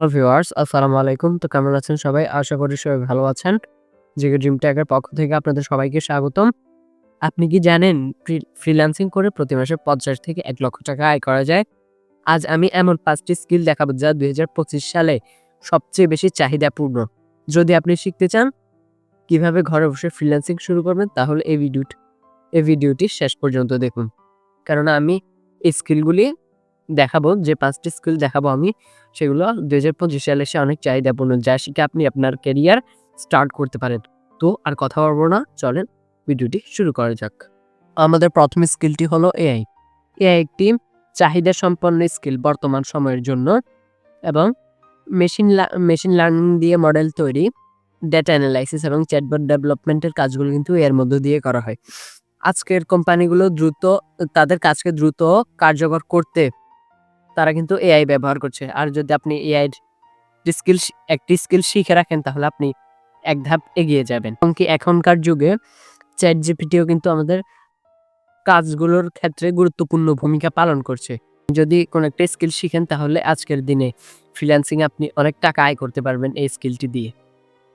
Viewers আসসালামু আলাইকুম তো কেমন আছেন সবাই? আশা করি সবাই ভালো আছেন। জিগে ড্রিম ট্যাগের পক্ষ থেকে আপনাদের সবাইকে স্বাগতম। আপনি কি জানেন ফ্রিল্যান্সিং করে প্রতি মাসে পঞ্চাশ থেকে এক লক্ষ টাকা আয় করা যায়? আজ আমি এমন পাঁচটি স্কিল দেখাবো যা দুই হাজার পঁচিশ সালে সবচেয়ে বেশি চাহিদাপূর্ণ। যদি আপনি শিখতে চান কীভাবে ঘরে বসে ফ্রিল্যান্সিং শুরু করবেন, তাহলে এই ভিডিওটি এই ভিডিওটি শেষ পর্যন্ত দেখুন। কেননা আমি এই স্কিলগুলি দেখাবো, যে পাঁচটি স্কিল দেখাবো আমি, সেগুলো দুই হাজার পঁচিশ সালে এসে অনেক চাহিদাপূর্ণ, যা শিখে আপনি আপনার ক্যারিয়ার স্টার্ট করতে পারেন। তো আর কথা বলব না, চলেন ভিডিওটি শুরু করা যাক। আমাদের প্রথম স্কিলটি হলো এআই। এআই একটি চাহিদা সম্পন্ন স্কিল বর্তমান সময়ের জন্য এবং মেশিন মেশিন লার্নিং দিয়ে মডেল তৈরি ডেটা অ্যানালাইসিস এবং চ্যাটবট ডেভেলপমেন্টের কাজগুলো কিন্তু এর মধ্য দিয়ে করা হয়। আজকের কোম্পানিগুলো দ্রুত, তাদের কাজকে দ্রুত কার্যকর করতে তারা কিন্তু এআই ব্যবহার করছে। আর যদি আপনি এআই স্কিল একটি স্কিল শিখে রাখেন, তাহলে আপনি এক ধাপ এগিয়ে যাবেন। এবং কি এখনকার যুগে চ্যাট জিপিটিও কিন্তু আমাদের কাজগুলোর ক্ষেত্রে গুরুত্বপূর্ণ ভূমিকা পালন করছে। যদি কোনো একটা স্কিল শিখেন, তাহলে আজকের দিনে ফ্রিল্যান্সিং আপনি অনেক টাকা আয় করতে পারবেন এই স্কিলটি দিয়ে।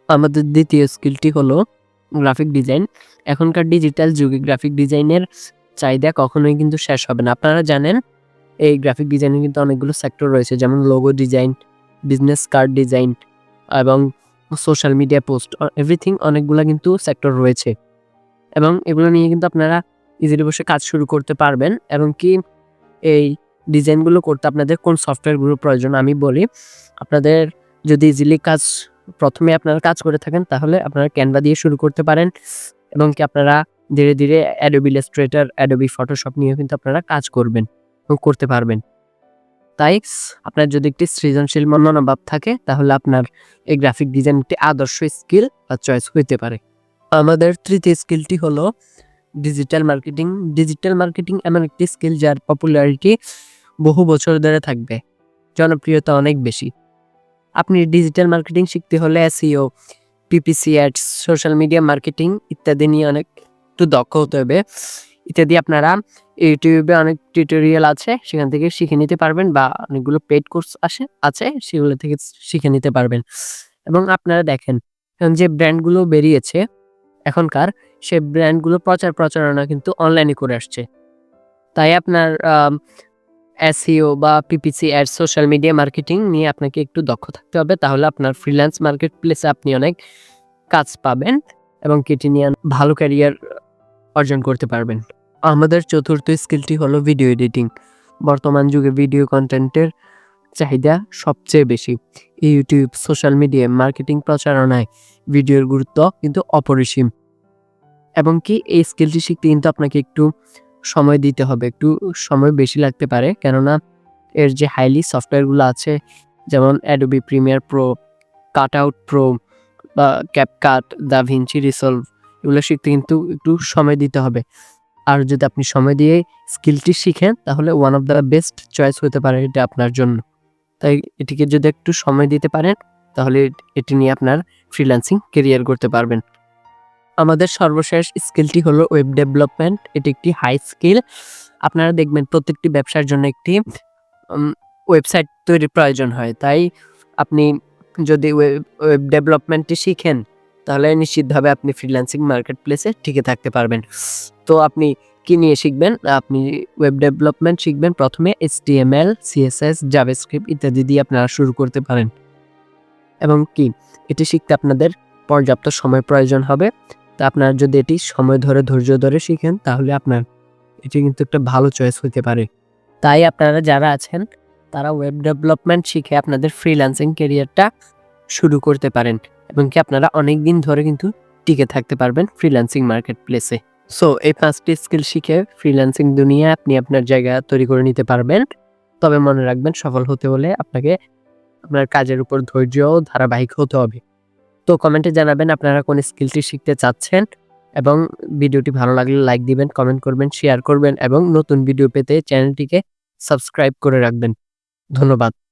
আমাদের দ্বিতীয় স্কিলটি হলো গ্রাফিক ডিজাইন এখনকার ডিজিটাল যুগে গ্রাফিক ডিজাইনের চাহিদা কখনোই কিন্তু শেষ হবে না। আপনারা জানেন এই গ্রাফিক ডিজাইনের কিন্তু অনেকগুলো সেক্টর রয়েছে, যেমন logo design business card design এবং সোশ্যাল মিডিয়া পোস্ট এভরিথিং অনেকগুলো কিন্তু সেক্টর রয়েছে। এবং এগুলো নিয়ে কিন্তু আপনারা ইজিলি বসে কাজ শুরু করতে পারবেন এবং কি এই ডিজাইনগুলো করতে আপনাদের কোন সফটওয়্যারগুলো প্রয়োজন আমি বলি, আপনাদের যদি ইজিলি কাজ, প্রথমে আপনারা কাজ করে থাকেন তাহলে আপনারা ক্যানভা দিয়ে শুরু করতে পারেন এবং কি আপনারা ধীরে ধীরে অ্যাডোবি ইলাস্ট্রেটর অ্যাডোবি ফটোশপ নিয়ে কিন্তু আপনারা কাজ করবেন। করতে পারবেন। তাই আপনার যদি একটি সৃজনশীল মনোভাব থাকে, তাহলে আপনার এই গ্রাফিক ডিজাইন একটি আদর্শ স্কিল বা চয়েস হইতে পারে। আমাদের তৃতীয় স্কিলটি হলো ডিজিটাল মার্কেটিং ডিজিটাল মার্কেটিং এমন একটি স্কিল যার পপুলারিটি বহু বছর ধরে থাকবে। জনপ্রিয়তা অনেক বেশি। আপনি ডিজিটাল মার্কেটিং শিখতে হলে SEO PPC ads social media marketing ইত্যাদি নিয়ে অনেক একটু দক্ষ হতে হবে। ইত্যাদি আপনারা ইউটিউবে অনেক টিউটোরিয়াল আছে, সেখান থেকে শিখে নিতে পারবেন বা অনেকগুলো পেড কোর্স আসে, আছে, সেগুলো থেকে শিখে নিতে পারবেন। এবং আপনারা দেখেন, এখন যে ব্র্যান্ডগুলো বেরিয়েছে, এখনকার, সে ব্র্যান্ডগুলো প্রচার প্রচারণা কিন্তু অনলাইনে করে আসছে। তাই আপনার এসইও বা PPC ad social media marketing নিয়ে আপনাকে একটু দক্ষ থাকতে হবে, তাহলে আপনার ফ্রিল্যান্স মার্কেট প্লেসে আপনি অনেক কাজ পাবেন এবং কেটে নিয়ে ভালো ক্যারিয়ার অর্জন করতে পারবেন। আমাদের চতুর্থ স্কিলটি হলো ভিডিও এডিটিং বর্তমান যুগে ভিডিও কন্টেন্টের চাহিদা সবচেয়ে বেশি। ইউটিউব সোশ্যাল মিডিয়া মার্কেটিং প্রচারণায় ভিডিওর গুরুত্ব কিন্তু অপরিসীম। এবং কি এই স্কিলটি শিখতে কিন্তু আপনাকে একটু সময় দিতে হবে, একটু সময় বেশি লাগতে পারে। কেননা এর যে হাইলি সফটওয়্যারগুলো আছে, যেমন Adobe Premiere Pro cut out pro বা ক্যাপকাট দা ভিঞ্চি রিসলভ এগুলো শিখতে কিন্তু একটু সময় দিতে হবে। আর যদি আপনি সময় দিয়ে স্কিলটি শিখেন, তাহলে one of the best choice হতে পারে এটা আপনার জন্য। তাই এটিকে যদি একটু সময় দিতে পারেন, তাহলে এটি নিয়ে আপনার ফ্রিল্যান্সিং কেরিয়ার করতে পারবেন। আমাদের সর্বশেষ স্কিলটি হলো ওয়েব ডেভেলপমেন্ট এটি একটি হাই স্কিল আপনারা দেখবেন প্রত্যেকটি ব্যবসার জন্য একটি ওয়েবসাইট তৈরির প্রয়োজন হয়। তাই আপনি যদি ওয়েব ওয়েব ডেভেলপমেন্টটি শিখেন তাহলে নিশ্চিতভাবে আপনি ফ্রিল্যান্সিং মার্কেট প্লেসে টিকে থাকতে পারবেন। তো আপনি কি নিয়ে শিখবেন? আপনি ওয়েব ডেভেলপমেন্ট শিখবেন, প্রথমে এইচটিএমএল সিএসএস জাভাস্ক্রিপ্ট ইত্যাদি দিয়ে আপনারা শুরু করতে পারেন। এবং কি, এটি শিখতে আপনাদের পর্যাপ্ত সময় প্রয়োজন হবে। তা আপনারা যদি এটি সময় ধরে ধৈর্য ধরে শিখেন, তাহলে আপনার এটি কিন্তু একটা ভালো চয়েস হতে পারে। তাই আপনারা যারা আছেন, তারা ওয়েব ডেভেলপমেন্ট শিখে আপনাদের ফ্রিল্যান্সিং কেরিয়ারটা শুরু করতে পারেন এবং কি আপনারা অনেক দিন ধরে কিন্তু টিকে থাকতে পারবেন ফ্রিল্যান্সিং মার্কেট প্লেসে সো এই পাঁচটি স্কিল শিখে ফ্রিল্যান্সিং দুনিয়া আপনি আপনার জায়গা তৈরি করে নিতে পারবেন। তবে মনে রাখবেন সফল হতে হলে আপনাকে আপনার কাজের উপর ধৈর্য ও ধারাবাহিক হতে হবে। তো কমেন্টে জানাবেন আপনারা কোন স্কিলটি শিখতে চাচ্ছেন এবং ভিডিওটি ভালো লাগলে লাইক দিবেন কমেন্ট করবেন শেয়ার করবেন এবং নতুন ভিডিও পেতে চ্যানেলটিকে সাবস্ক্রাইব করে রাখবেন। ধন্যবাদ।